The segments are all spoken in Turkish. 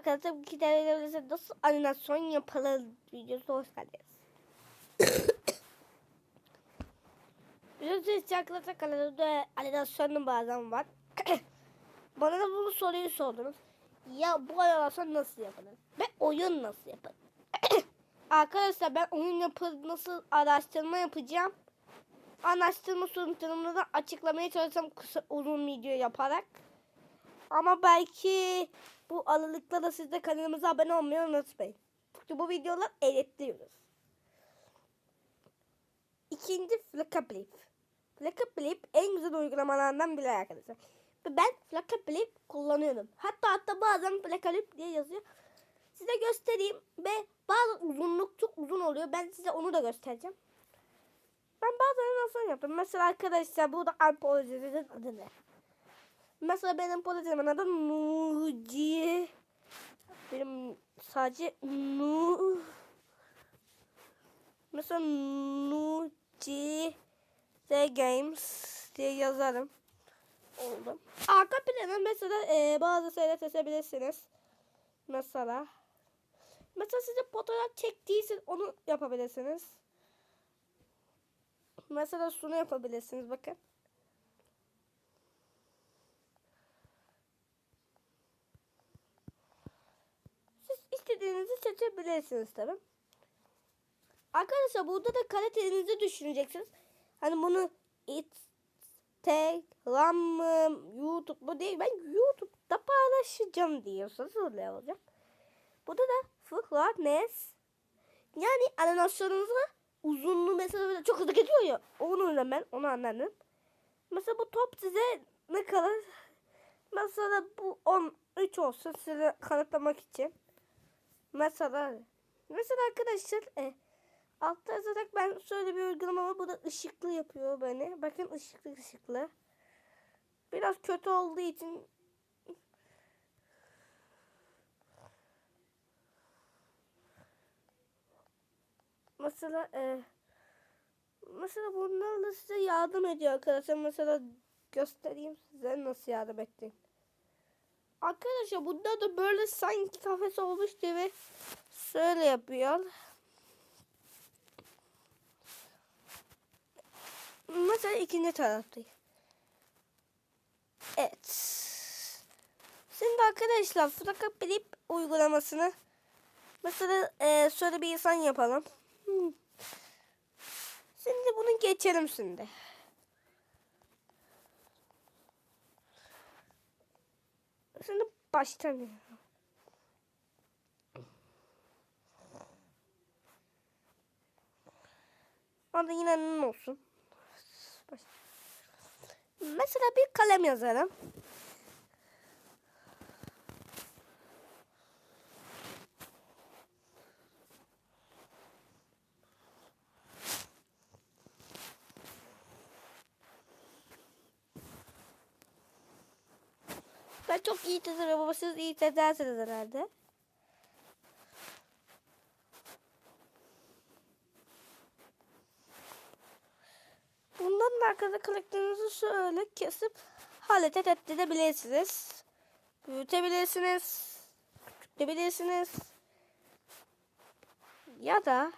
Arkadaşlar bu kitaplarımızda nasıl animasyon yapılır videosu hoş geldiniz. Biliyorsunuz arkadaşlar kanalımda animasyonun bazen var. Bana da bunu soruyu sordunuz. Ya bu animasyon nasıl yapılır? Ve oyun nasıl yapılır? arkadaşlar ben oyun yapılır nasıl araştırma yapacağım. Araştırma sonuçlarımı da açıklamaya çalışacağım kısa uzun video yaparak. Ama belki bu aralıkta da siz de kanalımıza abone olmayı unutmayın. Çünkü bu videolar editliyoruz. İkinci Flickr Flickr en güzel uygulamalardan biri arkadaşlar. Ve ben Flickr kullanıyorum. Hatta hatta bazen Flickr diye yazıyor. Size göstereyim ve bazı uzunluk çok uzun oluyor. Ben size onu da göstereceğim. Ben bazen nasıl yaptım. Mesela arkadaşlar burada Alpolojinin adı ne? Mesela benim projemin adı Nuci. Benim sadece Nu. Mesela Nuci The Games diye yazarım. Oldu. Arka plana mesela e, bazı şeyler seçebilirsiniz. Mesela. Mesela size fotoğraf çektiyseniz onu yapabilirsiniz. Mesela şunu yapabilirsiniz bakın. Siz istediğinizi seçebilirsiniz tabi. Arkadaşlar burada da kalitenizi düşüneceksiniz. Hani bunu Instagram mı, YouTube mu değil. Ben YouTube'da paylaşacağım diyorsanız öyle olacak. Burada da Fıklarnes. Yani animasyonunuza uzunluğu mesela çok hızlı gidiyor ya. Onu ben onu anladım. Mesela bu top size ne kadar? Mesela bu 13 olsun size kanıtlamak için. Mesela mesela arkadaşlar e, altta yazarak ben şöyle bir uygulama var. Bu da ışıklı yapıyor beni. Bakın ışıklı ışıklı. Biraz kötü olduğu için mesela e, mesela bunlarla size yardım ediyor arkadaşlar. Mesela göstereyim size nasıl yardım ettiğini. Arkadaşlar bunda da böyle sanki kafes olmuş gibi şöyle yapıyor. Mesela ikinci taraftayım. Evet. Şimdi arkadaşlar Flickr Flip uygulamasını mesela e, şöyle bir insan yapalım. Hmm. Şimdi bunu geçelim şimdi. Şimdi baştan Adı yine ne olsun? Mesela bir kalem yazarım. Ben çok iyi çizerim ama siz iyi çizersiniz herhalde. Bundan arkada karakterinizi şöyle kesip hareket ettirebilirsiniz. Büyütebilirsiniz. Küçültebilirsiniz. Ya da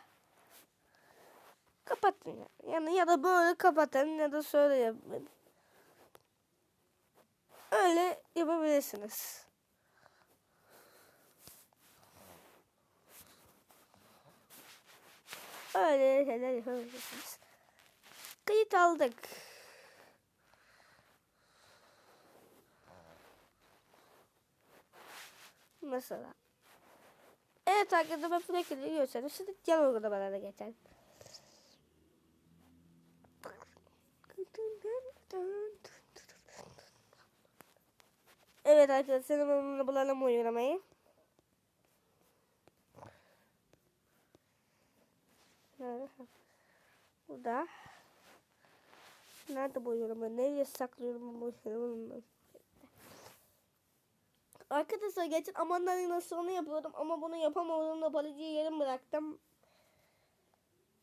kapatın. Yani ya da böyle kapatın ya da şöyle yapın. Öyle yapabilirsiniz. Öyle şeyler yapabilirsiniz. Kayıt aldık. Mesela. Evet arkadaşlar ben Flake'leri gösterdim. Şimdi diğer uygulamalara geçelim. Evet arkadaşlar onunla bulalım uygulamayı. Burada. Nerede bu uygulama? Nereye saklıyorum bu uygulamayı? Arkadaşlar geçen aman animasyonu yapıyordum ama bunu yapamadığımda balıcıyı yarım bıraktım.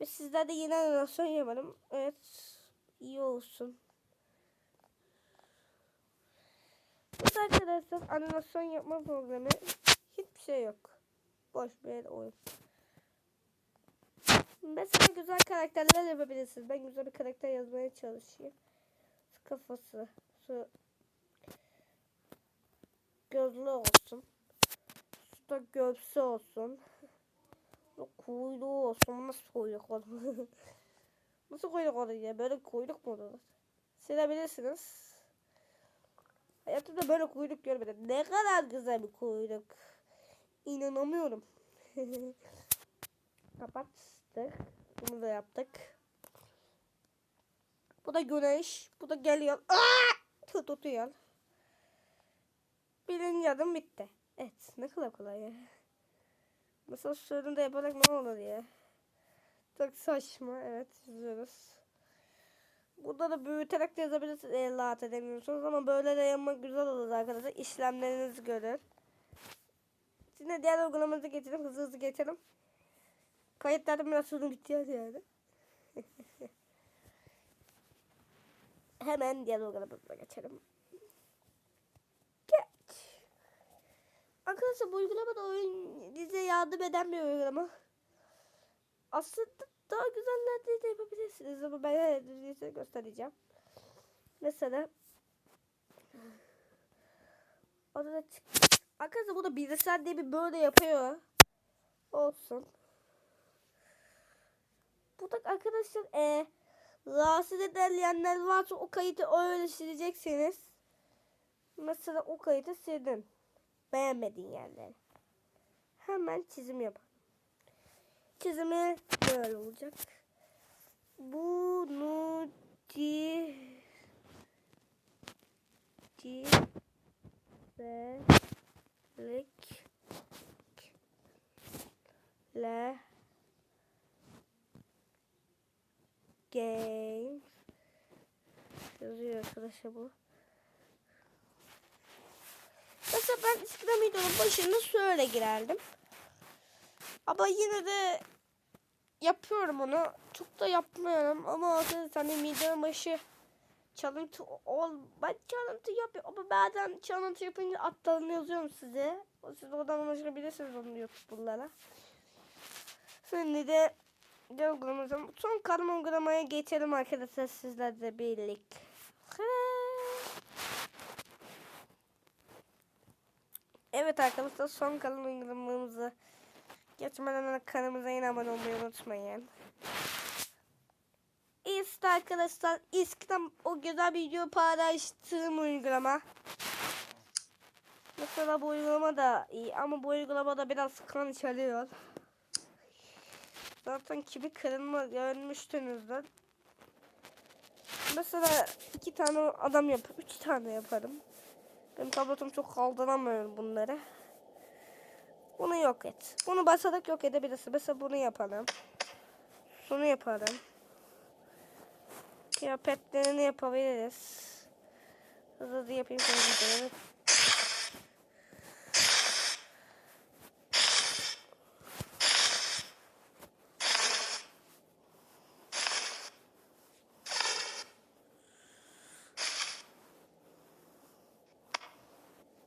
Ve sizler de yeni animasyon yaparım. Evet. iyi olsun. Evet arkadaşlar animasyon yapma programı hiç boş bir oyun. Mesela güzel karakterler yapabilirsiniz. Ben güzel bir karakter yazmaya çalışayım. Kafası, su gözlü olsun. Suda göğsü olsun. Su Kuyruğu olsun. Nasıl kuyruk olur? Nasıl kuyruk olur ya? Böyle kuyruk mu olur? Silebilirsiniz. Hayatımda böyle kuyruk görmedim. Ne kadar güzel bir kuyruk. İnanamıyorum. Kapattık. Bunu da yaptık. Bu da güneş. Bu da geliyor. Aa! Tut tutuyor. Birinci adım bitti. Evet. Ne kadar kolay ya. Mesela şunu da yaparak ne olur ya. Çok saçma. Evet. Yazıyoruz. Burada da büyüterek de yazabilirsiniz. E, rahat edemiyorsunuz ama böyle de yapmak güzel olur arkadaşlar. İşlemlerinizi görür. Şimdi diğer uygulamamızı geçelim. Hızlı hızlı geçelim. Kayıtlarım biraz sonu bitiyor yani. Hemen diğer uygulamamıza geçelim. Geç. Arkadaşlar bu uygulama da oyun bize yardım eden bir uygulama. Aslında daha güzeller de yapabilirsiniz ama ben size göstereceğim. Mesela Orada çık. Arkadaşlar bu da bilgisayar diye bir böyle yapıyor. Olsun. Bu da arkadaşlar e, rahatsız eden varsa o kayıtı öyle sileceksiniz. Mesela o kayıtı sildin. Beğenmediğin yerleri. Hemen çizim yap. Çizimi böyle olacak. Bunu di di ve lik le games yazıyor arkadaşlar bu. Mesela ben eskiden videonun başında şöyle girerdim. Ama yine de yapıyorum onu. Çok da yapmıyorum ama arkadaşlar hani videonun başı çalıntı ol ben çalıntı yapıyorum ama bazen çalıntı yapınca atlarını yazıyorum size. Siz oradan ulaşabilirsiniz onu YouTube'lara. Şimdi de uygulamamıza son kalma uygulamaya geçelim arkadaşlar sizlerle birlikte. Evet arkadaşlar son kalan uygulamamızı geçmeden kanalımıza yine abone olmayı unutmayın. İşte arkadaşlar eskiden o güzel video paylaştığım uygulama. Mesela bu uygulama da iyi ama bu uygulama da biraz kan çalıyor. Zaten kimi kırılma görmüştünüzdür. Mesela iki tane adam yap, üç tane yaparım. Benim tabletim çok kaldıramıyorum bunları. Bunu yok et. Bunu basarak yok edebilirsin. Mesela bunu yapalım. Bunu yapalım. Kıyafetlerini yapabiliriz. Hızlı hızlı yapayım. Hızlı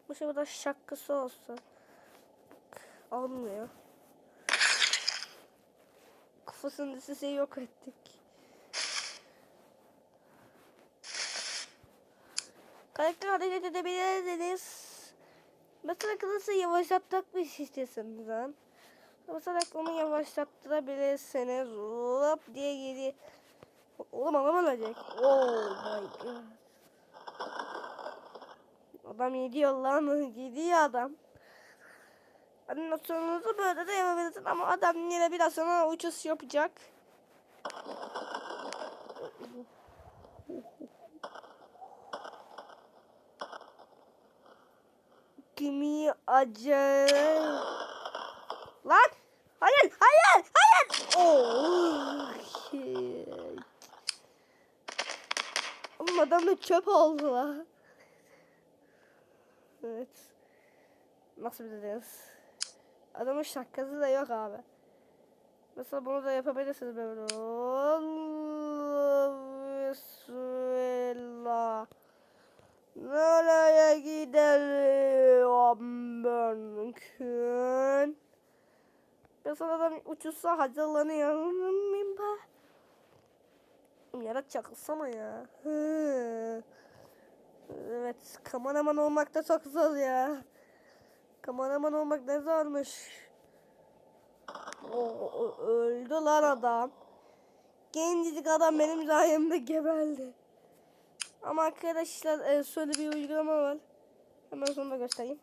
Bu şey burada şarkısı olsun. Olmuyor. Kafasını size yok ettik. Karakter hareket edebilirsiniz. Mesela kılısı yavaşlatmak istiyorsanız. Mesela onu yavaşlattırabilirsiniz. Hop diye geri. Oğlum adam ölecek. Oh my god. Adam gidiyor lan. Gidiyor adam. Animasyonunuzu böyle de yapabilirsin ama adam yine biraz sonra uçuş yapacak. Kimi acayip. Lan! Hayır! Hayır! Hayır! Oh! Oğlum adam da çöp oldu lan. Evet. Nasıl biliriz? Adamın şakası da yok abi. Mesela bunu da yapabilirsiniz böyle. Bismillah. Nereye gidelim ben gün? Mesela adam uçursa hazırlanıyorum. Mimba. Yarak çakılsana ya. Hı. Evet, kameraman olmak da çok zor ya. Kameraman olmak ne zormuş. O, o- öldü lan adam. Gencecik adam benim sayemde geberdi. Ama arkadaşlar e, şöyle bir uygulama var. Hemen sonra da göstereyim.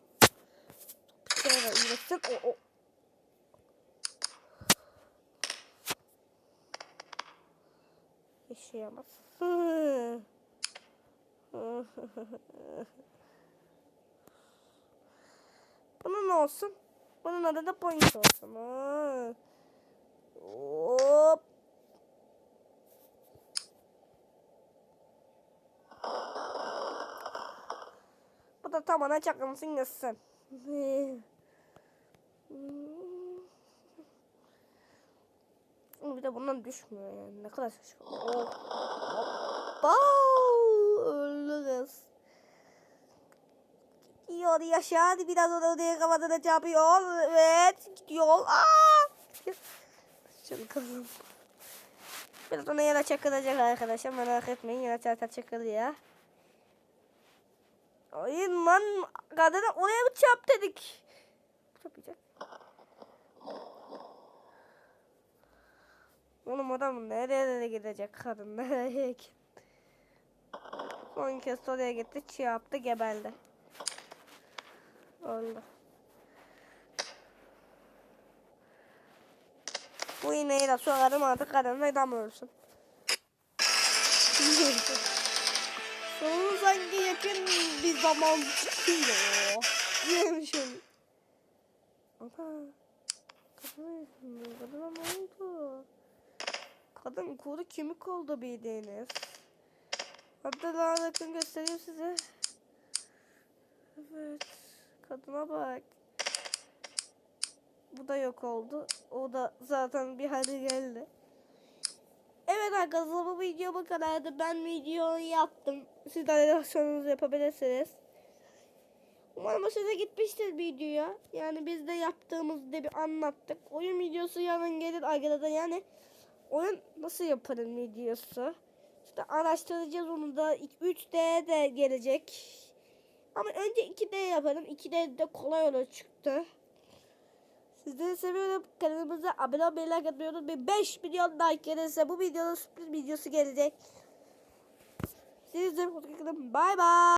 Şöyle üretsin. O, o. Yaşayamaz. Bunun olsun. Bunun adı da point olsun. Ha. Hop. Bu da tamamen çakılsın gitsin. Bir de bundan düşmüyor yani. Ne kadar saçma. Hoppa. Öldü kız. Gidiyor yaşadı biraz onu diye kafasına çarpıyor. Evet gidiyor. Aa! Şunu kızım. Biraz ona yana çakılacak arkadaşlar. Merak etmeyin. Yana zaten çakılıyor. Ay lan kadına oraya mı çarp dedik? Çarpacak. Oğlum adam nereye gidecek kadın nereye gitti? Son kez oraya gitti çiğ yaptı gebeldi. Öldü. Bu iğneyi de sokarım artık kadın neden ölsün? Sonu sanki yakın bir zaman çıkıyor. Diyemişim. Ana. Kadın, kadına ne oldu? Kadın kuru kemik oldu bildiğiniz. Hatta daha yakın göstereyim size. Evet. Kadına bak. Bu da yok oldu. O da zaten bir hale geldi. Evet arkadaşlar bu video bu kadardı. Ben videoyu yaptım. Siz de reaksiyonunuzu yapabilirsiniz. Umarım hoşunuza gitmiştir videoya. Yani biz de yaptığımızda bir anlattık. Oyun videosu yarın gelir arkadaşlar. Yani oyun nasıl yaparım videosu. İşte araştıracağız onu da 3D de gelecek. Ama önce 2D yaparım. 2D de kolay olur çıktı. Sizleri seviyorum. Kanalımıza abone olmayı, like atmayı unutmayın. 5 milyon like gelirse bu videonun sürpriz videosu gelecek. Sizleri hoşçakalın. Bay bay.